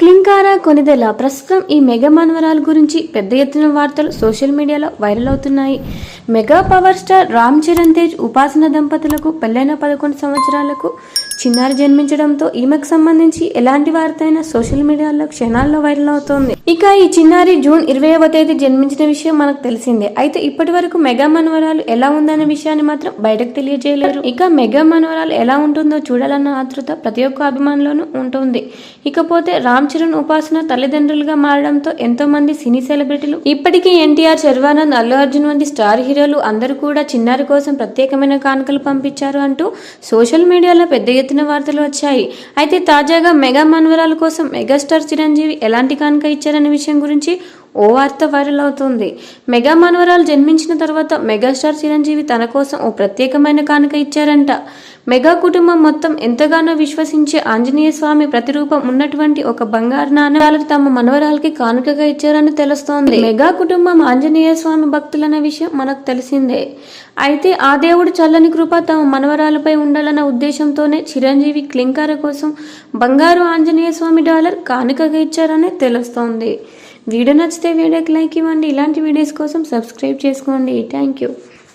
క్లింకారా కొనిదెల ప్రస్తుతం ఈ మెగా మనవరాల గురించి పెద్ద ఎత్తున వార్తలు సోషల్ మీడియాలో వైరల్ అవుతున్నాయి. Mega power star Ram Charan Tej Upasana దంపతులకు పెళ్ళైన పదకొండు సంవత్సరాలకు చిన్నారి జన్మించడంతో ఈమెకు సంబంధించి ఎలాంటి వార్త అయినా సోషల్ మీడియాలో క్షణాల్లో వైరల్ అవుతోంది. ఇక ఈ చిన్నారి జూన్ ఇరవైవ తేదీ జన్మించిన విషయం మనకు తెలిసిందే. అయితే ఇప్పటి వరకు మెగా మనవరాలు ఎలా ఉందనే విషయాన్ని మాత్రం బయటకు తెలియజేయలేరు. ఇక మెగా మనవరాలు ఎలా ఉంటుందో చూడాలన్న ఆతృత ప్రతి ఒక్క అభిమానులోనూ ఉంటుంది. ఇకపోతే రామ్ చరణ్ ఉపాసన తల్లిదండ్రులుగా మారడంతో ఎంతో మంది సినీ సెలబ్రిటీలు ఇప్పటికీ ఎన్టీఆర్ శర్వానంద్ అల్లు అర్జున్ వంటి స్టార్ హీరోలు అందరూ కూడా చిన్నారి కోసం ప్రత్యేకమైన కానుకలు పంపించారు అంటూ సోషల్ మీడియాలో పెద్ద ఎత్తున వార్తలు వచ్చాయి. అయితే తాజాగా మెగా మనవరాల కోసం మెగాస్టార్ చిరంజీవి ఎలాంటి కానుక ఇచ్చారనే విషయం గురించి ఓ వార్త వైరల్ అవుతుంది. మెగా మనవరాలు జన్మించిన తర్వాత మెగాస్టార్ చిరంజీవి తన కోసం ఓ ప్రత్యేకమైన కానుక ఇచ్చారంట. మెగా కుటుంబం మొత్తం ఎంతగానో విశ్వసించే ఆంజనేయ స్వామి ప్రతిరూపం ఉన్నటువంటి ఒక బంగారు నాణ్యాలను తమ మనవరాలకి కానుకగా ఇచ్చారని తెలుస్తోంది. మెగా కుటుంబం ఆంజనేయ స్వామి భక్తులన్న విషయం మనకు తెలిసిందే. అయితే ఆ దేవుడు చల్లని కృప తమ మనవరాలపై ఉండాలన్న ఉద్దేశంతోనే చిరంజీవి క్లింకార కోసం బంగారు ఆంజనేయ స్వామి డాలర్ కానుకగా ఇచ్చారని తెలుస్తోంది. వీడియో నచ్చితే వీడియోకి లైక్ ఇవ్వండి. ఇలాంటి వీడియోస్ కోసం సబ్స్క్రైబ్ చేసుకోండి. Thank you